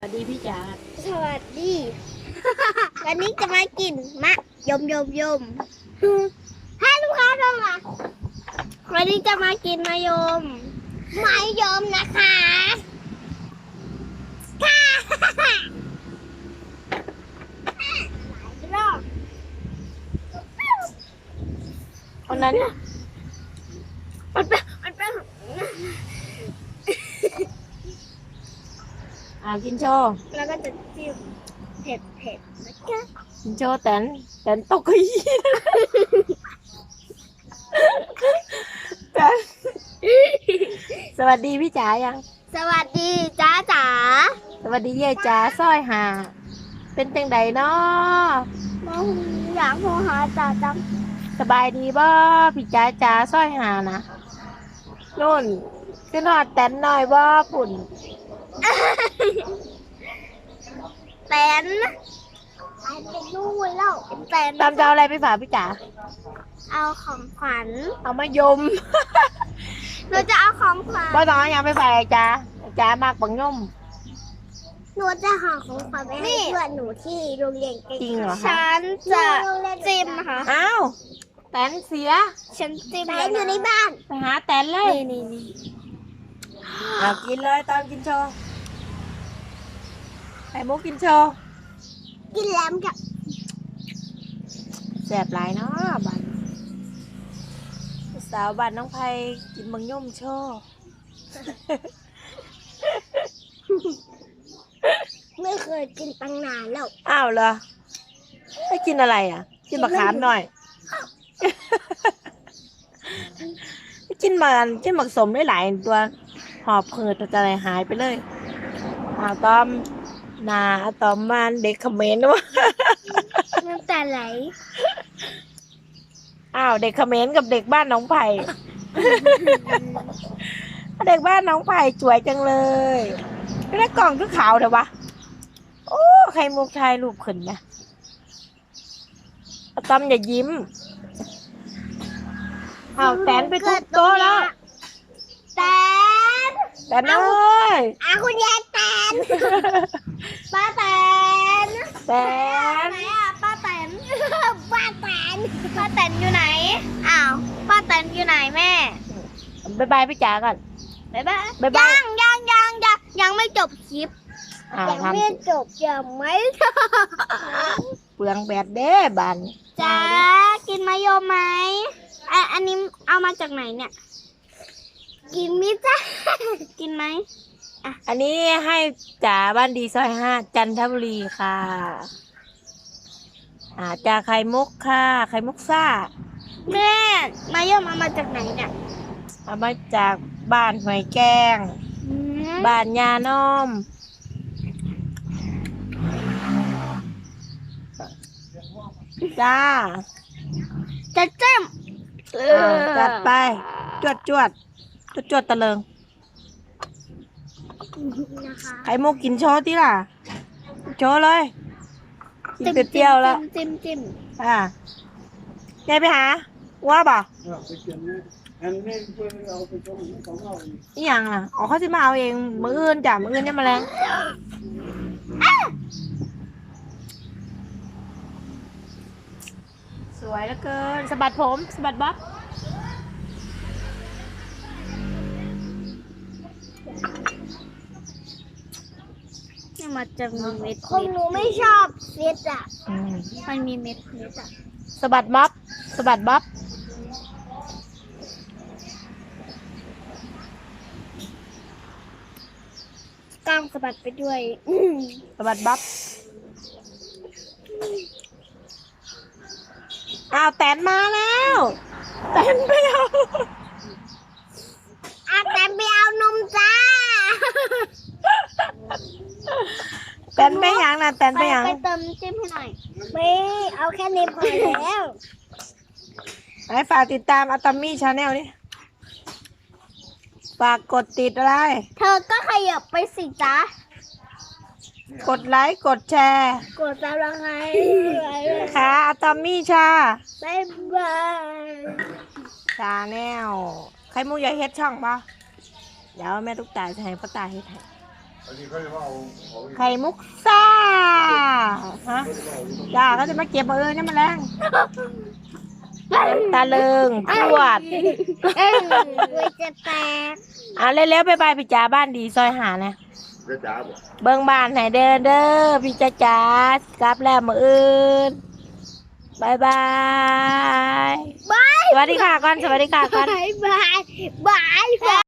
สวัสดีพี่จ๋าสวัสดี วันนี้จะมากินมะยมยมยมให้ลูกค้าลงมาวันนี้จะมากินมะยมมะยมนะคะค่ะรอบคนนั้นมันเป็นมันเป็น อ่ากินโชว์แล้วก็จะจิ้มเผ็ดเผ็ดนะคะกินโชว์แตนแตนตกเก้าอี้แตนสวัสดีพี่จ๋ายัง สวัสดีจ้าจ๋าสวัสดีเย่จ๋าสร้อยหา เป็นจังใดเนาะมองอยากโทรหาจ๋าจังสบายดีบ่พี่จ๋าจ๋าสร้อยหานะนู่นขึ้นหอดแตนหน่อยบ่ปุ่น แตนไปเป็นนู่นแล้วเป็นแตนตามจะเอาอะไรไปฝากพี่จ๋า เอาของขวัญเอามายมหนูจะเอาของขวัญบ่ต้องเอาหยังไปฝากไอ้จ๋าไอ้จ๋ามากบังย่มหนูจะหาของขวัญไปให้เพื่อนหนูที่โรงเรียนใกล้ๆจริงเหรอคะฉันจะจิ้มค่ะ อ้าว แตนเสีย ฉันจิ้มแตนอยู่ในบ้าน ไปหาแตนเลย นี่นี่นี่เอากินเลยตอนกินโชว์ ไข่มุกกินโชว์กินแหลมกับแสบหลายเนาะบันสาวบันน้องไพกินบังย่มโชว์ไม่เคยกินตั้งนานแล้วอ้าวเหรอให้กินอะไรอะ กินมะขามหน่อย กินมันกินหมักสมได้หลายตัว หอบเผืดจะอะไรหายไปเลยอ้าวตอม นาอะตอมมันเด็กเขมรนะวะน้ำตาไหล อ้าวเด็กเขมรกับเด็กบ้านน้องไผ่ เด็กบ้านน้องไผ่สวยจังเลยไม่ได้กล่องคือขาวเถอะวะ โอ้ใครมุกชายรูปขึ้นนะอะตอมอย่ายิ้ม อ้าวแตนไปทุบโต๊ะแล้ว แตนแตนเอ้ย อาคุณยายแตน ป้าแตนแตนไหนอะป้าแตน ป้าแตน ป้าแตนอยู่ไหน อ้าว ป้าแตนอยู่ไหนแม่ บายบายพี่จ๋าก่อน บ๊ายบายบ๊ายบาย ยังยังยังยังยังไม่จบคลิปอ้าวยังทไม่จบยังไม่จบำเปลืองแบดเด้บันจ้ากินมะยมไหมอะอันนี้เอามาจากไหนเนี่ย กินมิจ้ากินไหม อันนี้ให้จ๋าบ้านดีซอยห้าจันทบุรีค่ะ อ่าจ่าไข่มุกค่ะ ไข่มุกซ่า แม่มะยมเอามาจากไหนเนี่ยเอามาจากบ้านหอยแกง อืมบ้านยาน้อม จ้า จะเจ้มอ่าจัดไป จวดจวดจวดจวดตะเลิง นะคะไข่มุกกินโชว์ที่ล่ะ โชว์เลย กินเปรี้ยวๆแล้ว จิ้มจิ้มอ่าไงไปหา ว่าบ่อันนี้เพื่อนเอาไปชมของเราอีกอีหยังอะอ๋อเขาจะมาเอาเอง มืออื่นจ้ะ มืออื่นเนี่ยมาแรงสวยเหลือเกินสะบัดผมสะบัดบ๊อบ เนี่ย มันจะมีเม็ดของหนูไม่ชอบเม็ดอะ อืมมันมีเม็ดเม็ดอะสะบัดบ๊อบสะบัดบ๊อบกล้ามสะบัดไปด้วยสะบัดบ๊อบอ้าวแตนมาแล้ว แตนไม่เอาอาแต่ไปเอานมจ้า แตนไปห ยังนะแตนไปหยังไปเติมจิ้มให้หน่อยไม่เอาแค่นี้พอแล้วไอ้ฝากติดตามอัตมี่ชาแนลนี่ฝากกดติดอะไร เธอก็ขยับไปสิจ้ากดไลค์กดแชร์ กดซับสไครต์ค่ะอัตมี่ชาบ๊ายบายชาแนลใครมูอยากเฮ็ดช่องปะเดี๋ยวแม่ตุ๊กตาจะให้พ่อตาเฮ็ดให้ อันนี้เขาจะว่าเอาของไข่มุกซ่าฮะจ้าเขาจะมาเก็บมาเออนี่มาแรงตาเลิงปวดเออกูจะแตกอะเร็วๆไปบายพี่จ๋าบ้านดีซอยหานะจะจ้าบ่เบิ่งบ้านให้เดินเด้อพี่จ๋าจ๋ากลับแล้วมาอื่นบายบายบาย สวัสดีค่ะก่อนสวัสดีค่ะก่อน บายบายบาย